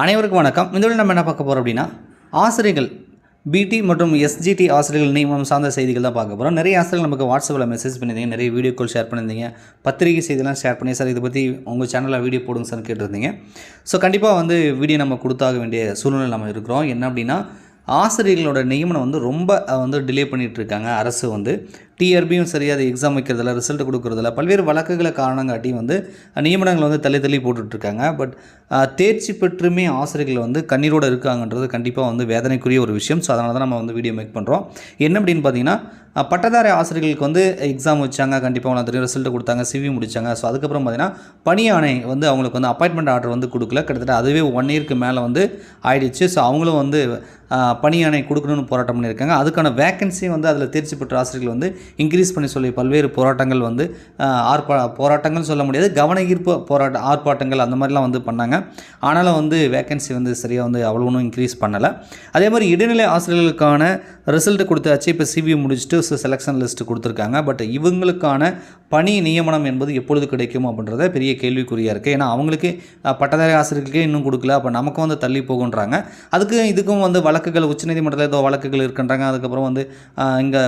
அனைவருக்கும் வணக்கம். இந்த நம்ம என்ன பார்க்க போகிறோம் அப்படின்னா ஆசிரியர்கள் பிடி மற்றும் எஸ்ஜிடி ஆசிரியர்கள் நியமனம் சார்ந்த செய்திகள் தான் பார்க்க போகிறோம் நிறைய ஆசிரியர்கள் நமக்கு வாட்ஸ்அப்பில் மெசேஜ் பண்ணியிருந்தீங்க நிறைய வீடியோக்கள் ஷேர் பண்ணியிருந்தீங்க பத்திரிகை செய்திலாம் ஷேர் பண்ணி சார் இதை பற்றி உங்கள் சேனலில் வீடியோ போடுங்க சார் கேட்டிருந்தீங்க. ஸோ கண்டிப்பாக வந்து வீடியோ நம்ம கொடுத்தாக வேண்டிய சூழ்நிலை நம்ம இருக்கிறோம். என்ன அப்படின்னா ஆசிரியர்களோட நியமனம் வந்து ரொம்ப வந்து டிலே பண்ணிகிட்ருக்காங்க அரசு வந்து டிஆர்பியும் சரியாக அது எக்ஸாம் வைக்கிறதில்ல ரிசல்ட் கொடுக்குறதில்ல பல்வேறு வழக்குகளை காரணம் காட்டி வந்து நியமனங்கள் வந்து தள்ளி தள்ளி போட்டுட்ருக்காங்க. பட் தேர்ச்சி பெற்றுமே ஆசிரியர்கள் வந்து கண்ணீரோடு இருக்காங்கன்றது கண்டிப்பாக வந்து வேதனைக்குரிய ஒரு விஷயம். ஸோ அதனால தான் நம்ம வந்து வீடியோ மேக் பண்ணுறோம் என்ன அப்படின்னு பார்த்தீங்கன்னா பட்டதாரி ஆசிரியர்களுக்கு வந்து எக்ஸாம் வச்சாங்க கண்டிப்பாக அவங்க தெரியும். ரிசல்ட் கொடுத்தாங்க சிவி முடித்தாங்க ஸோ அதுக்கப்புறம் பார்த்தீங்கன்னா பணி ஆணை வந்து அவங்களுக்கு வந்து அப்பாயின்மெண்ட் ஆர்டர் வந்து கொடுக்கல. கிட்டத்தட்ட அதுவே ஒன் இயர்க்கு மேலே வந்து ஆயிடுச்சு. ஸோ அவங்களும் வந்து பணி ஆணை கொடுக்கணும்னு போராட்டம் பண்ணியிருக்காங்க. அதுக்கான வேக்கன்சியும் வந்து அதில் தேர்ச்சி பெற்ற ஆசிரியர்கள் வந்து இன்க்ரீஸ் பண்ணி சொல்லி பல்வேறு போராட்டங்கள் வந்து ஆர்ப்பா போராட்டங்கள் சொல்ல முடியாது கவன ஈர்ப்பு போராட்ட ஆர்ப்பாட்டங்கள் அந்த மாதிரிலாம் வந்து பண்ணாங்க. ஆனாலும் வந்து வேகன்சி வந்து சரியாக வந்து அவ்வளோ ஒன்றும் இன்க்ரீஸ் பண்ணலை. அதே மாதிரி இடைநிலை ஆசிரியர்களுக்கான ரிசல்ட் கொடுத்தாச்சு. இப்போ சிவி முடிச்சுட்டு செலெக்ஷன் லிஸ்ட் கொடுத்துருக்காங்க. பட் இவங்களுக்கான பணி நியமனம் என்பது எப்பொழுது கிடைக்கும் அப்படின்றத பெரிய கேள்விக்குறியாக இருக்குது ஏன்னா அவங்களுக்கு பட்டதாரி ஆசிரியர்களுக்கே இன்னும் கொடுக்கல. அப்போ நமக்கும் வந்து தள்ளி போகுன்றாங்க. அதுக்கு இதுக்கும் வந்து வழக்குகள் உச்சநீதிமன்றத்தில் ஏதோ வழக்குகள் இருக்குன்றாங்க. அதுக்கப்புறம் வந்து இங்கே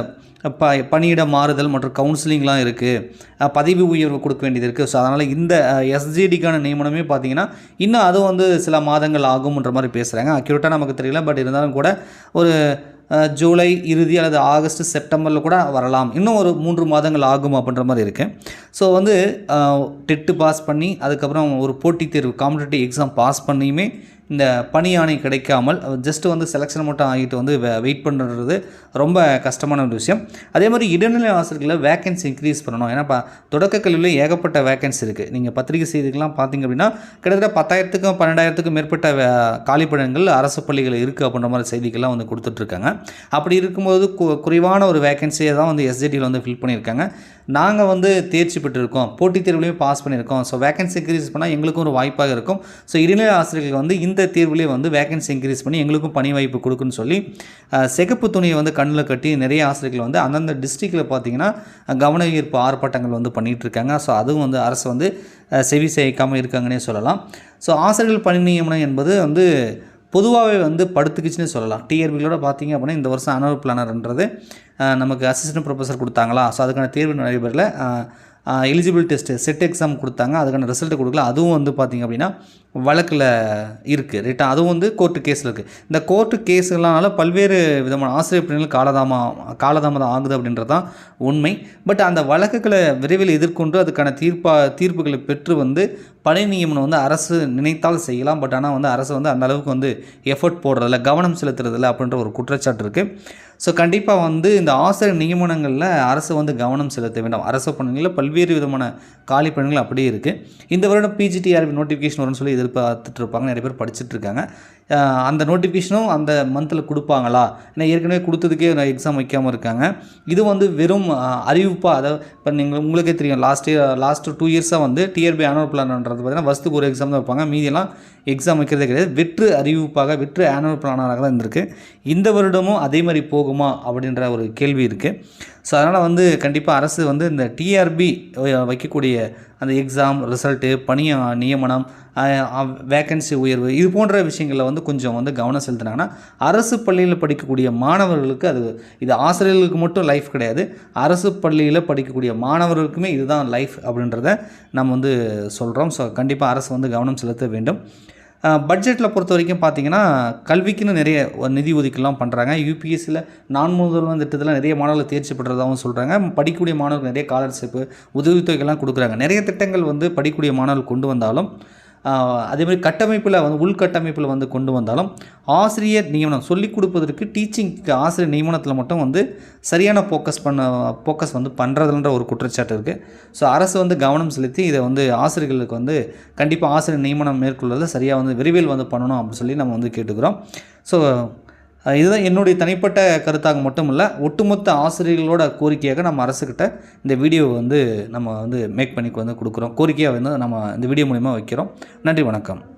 ப பணி பணியிட மாறுதல் மற்றும் கவுன்சிலிங்லாம் இருக்குது பதவி உயர்வு கொடுக்க வேண்டியது இருக்குது ஸோ அதனால் இந்த எஸ்ஜிடிக்கான நியமனமே பார்த்தீங்கன்னா இன்னும் அதுவும் வந்து சில மாதங்கள் ஆகும்ன்ற மாதிரி பேசுகிறாங்க அக்யூரேட்டாக நமக்கு தெரியல பட் இருந்தாலும் கூட ஒரு ஜூலை இறுதி அல்லது ஆகஸ்ட் செப்டம்பரில் கூட வரலாம். இன்னும் ஒரு மூன்று மாதங்கள் ஆகும் அப்படின்ற மாதிரி இருக்குது ஸோ வந்து டெட்டு பாஸ் பண்ணி அதுக்கப்புறம் ஒரு போட்டித் தேர்வு காம்படிட்டிவ் எக்ஸாம் பாஸ் பண்ணியுமே இந்த பணி கிடைக்காமல் ஜஸ்ட் வந்து செலெக்ஷன் மட்டும் ஆகிட்டு வந்து வெயிட் பண்ணுறது ரொம்ப கஷ்டமான ஒரு விஷயம். அதே மாதிரி இடைநிலை ஆசிரியர்களை வேகன்சி இன்க்ரீஸ் பண்ணணும். ஏன்னா இப்போ தொடக்க கல்வியில் ஏகப்பட்ட வேகன்சி இருக்குது நீங்கள் பத்திரிகை செய்திகள்லாம் பார்த்தீங்க அப்படின்னா கிட்டத்தட்ட பத்தாயிரத்துக்கும் பன்னெண்டாயிரத்துக்கும் மேற்பட்ட வே- காலிப்படங்கள் அரசு பள்ளிகள் இருக்குது அப்படின்ற மாதிரி செய்திகள்லாம் வந்து கொடுத்துட்ருக்காங்க. அப்படி இருக்கும்போது கு- குறைவான ஒரு வேகன்சியை தான் வந்து எஸ்ஜிடியில் வந்து ஃபில் பண்ணியிருக்காங்க. நாங்கள் வந்து தேர்ச்சி பெற்றிருக்கோம். போட்டித் தேர்வுலையும் பாஸ் பண்ணியிருக்கோம். ஸோ வேகன்சி இன்க்ரீஸ் பண்ணால் எங்களுக்கும் ஒரு வாய்ப்பாக இருக்கும். ஸோ இடைநிலை ஆசிரியர்கள் வந்து இந்த இந்த தீர்வுலேயே வந்து வேகன்சி இன்க்ரீஸ் பண்ணி எங்களுக்கும் பணி வாய்ப்பு கொடுக்குன்னு சொல்லி சிகப்பு துணியை வந்து கண்ணில் கட்டி நிறைய ஆசிரியர்கள் வந்து அந்தந்த டிஸ்ட்ரிக்டில் பார்த்தீங்கன்னா கவன ஈர்ப்பு ஆர்ப்பாட்டங்கள் வந்து பண்ணிகிட்டு இருக்காங்க. ஸோ அதுவும் வந்து அரசு வந்து செவி சேர்க்காமல் இருக்காங்கன்னே சொல்லலாம். ஸோ ஆசிரியர்கள் பணி நியமனம் என்பது வந்து பொதுவாகவே வந்து படுத்துக்குச்சுன்னு சொல்லலாம். டிஆர்பிகளோட பார்த்தீங்க அப்படின்னா இந்த வருஷம் அனுவல் பிளானர்ன்றது நமக்கு அசிஸ்டன்ட் ப்ரொஃபஸர் கொடுத்தாங்களா? ஸோ அதுக்கான தேர்வு நடைபெறல. எலிஜிபிள் டெஸ்ட்டு செட் எக்ஸாம் கொடுத்தாங்க. அதுக்கான ரிசல்ட்டு கொடுக்கல. அதுவும் வந்து பார்த்திங்க அப்படின்னா வழக்கில் இருக்குது ரிட்டா அதுவும் வந்து கோர்ட்டு கேஸில் இருக்குது இந்த கோர்ட்டு கேஸுகளானால பல்வேறு விதமான ஆசிரியர் பணிகள் காலதாமா காலதாமதம் ஆகுது அப்படின்றது தான் உண்மை. பட் அந்த வழக்குகளை விரைவில் எதிர்கொண்டு அதுக்கான தீர்ப்பா தீர்ப்புகளை பெற்று வந்து பணி நியமனம் வந்து அரசு நினைத்தால் செய்யலாம். பட் ஆனால் வந்து அரசு வந்து அந்த அளவுக்கு வந்து எஃபர்ட் போடுறதில்ல. கவனம் செலுத்துறதில்ல அப்படின்ற ஒரு குற்றச்சாட்டு இருக்குது ஸோ கண்டிப்பாக வந்து இந்த ஆசிரியர் நியமனங்களில் அரசு வந்து கவனம் செலுத்த வேண்டும். அரசு பணிகளில் பல்வேறு விதமான காலி பணிகள் அப்படியே இருக்குது இந்த வருடம் பிஜிடிஆர்பி நோட்டிஃபிகேஷன் வரும்னு சொல்லி எதிர்பார்த்துட்டு இருப்பாங்க நிறைய பேர் படிச்சுட்டு இருக்காங்க அந்த நோட்டிஃபிகேஷனும் அந்த மந்தில் கொடுப்பாங்களா? ஏன்னா ஏற்கனவே கொடுத்ததுக்கே எக்ஸாம் வைக்காமல் இருக்காங்க. இது வந்து வெறும் அறிவிப்பாக அதாவது இப்போ நீங்கள் உங்களுக்கே தெரியும். லாஸ்ட் இயர் லாஸ்ட் டூ இயர்ஸாக வந்து டிஆர்பி ஆனுவல் பிளான்ன்றது பார்த்தீங்கன்னா வருஷத்துக்கு ஒரு எக்ஸாம் தான் வைப்பாங்க. மீதியெல்லாம் எக்ஸாம் வைக்கிறதே கிடையாது. வெற்று அறிவிப்பாக வெற்று ஆனுவல் பிளானராக தான் இருந்திருக்கு. இந்த வருடமும் அதே மாதிரி போகும். அப்படின்ற ஒரு கேள்வி இருக்குது ஸோ அதனால் வந்து கண்டிப்பாக அரசு வந்து இந்த டிஆர்பி வைக்கக்கூடிய அந்த எக்ஸாம் ரிசல்ட்டு பணி நியமனம் வேக்கன்சி உயர்வு இது போன்ற விஷயங்களில் வந்து கொஞ்சம் வந்து கவனம் செலுத்தினாங்கன்னா அரசு பள்ளியில் படிக்கக்கூடிய மாணவர்களுக்கு அது இது ஆசிரியர்களுக்கு மட்டும் லைஃப் கிடையாது. அரசு பள்ளியில் படிக்கக்கூடிய மாணவர்களுக்குமே இதுதான் லைஃப் அப்படின்றத நம்ம வந்து சொல்கிறோம் ஸோ கண்டிப்பாக அரசு வந்து கவனம் செலுத்த வேண்டும். பட்ஜெட்டில் பொறுத்த வரைக்கும் பார்த்தீங்கன்னா கல்விக்குன்னு நிறைய நிதி ஒதுக்கீடுலாம் பண்ணுறாங்க யூபிஎஸ்சியில் நான் முதல்வன் திட்டத்தில் நிறைய மாணவர்கள் தேர்ச்சி பெற்றதாகவும் சொல்கிறாங்க படிக்கக்கூடிய மாணவர்கள் நிறைய ஸ்காலர்ஷிப்பு உதவித்தொகைலாம் கொடுக்குறாங்க. நிறைய திட்டங்கள் வந்து படிக்கக்கூடிய மாணவர்கள் கொண்டு வந்தாலும் அதே மாதிரி கட்டமைப்பில் வந்து உள்கட்டமைப்பில் வந்து கொண்டு வந்தாலும் ஆசிரியர் நியமனம் சொல்லிக் கொடுப்பதற்கு டீச்சிங்க்கு ஆசிரியர் நியமனத்தில் மட்டும் வந்து சரியான ஃபோக்கஸ் பண்ண ஃபோக்கஸ் வந்து பண்ணுறதுன்ற ஒரு குற்றச்சாட்டு இருக்குது ஸோ அரசு வந்து கவனம் செலுத்தி இதை வந்து ஆசிரியர்களுக்கு வந்து கண்டிப்பாக ஆசிரியர் நியமனம் மேற்கொள்வதில் சரியாக வந்து விரைவில் வந்து பண்ணணும் அப்படின்னு சொல்லி நம்ம வந்து கேட்டுக்கிறோம். ஸோ இதுதான் என்னுடைய தனிப்பட்ட கருத்தாக மட்டும் இல்லை ஒட்டுமொத்த ஆசிரியர்களோட கோரிக்கையாக நம்ம அரசுக்கிட்ட இந்த வீடியோவை வந்து நம்ம வந்து மேக் பண்ணி வந்து கொடுக்குறோம். கோரிக்கையாக வந்து நம்ம இந்த வீடியோ மூலிமா வைக்கிறோம். நன்றி வணக்கம்.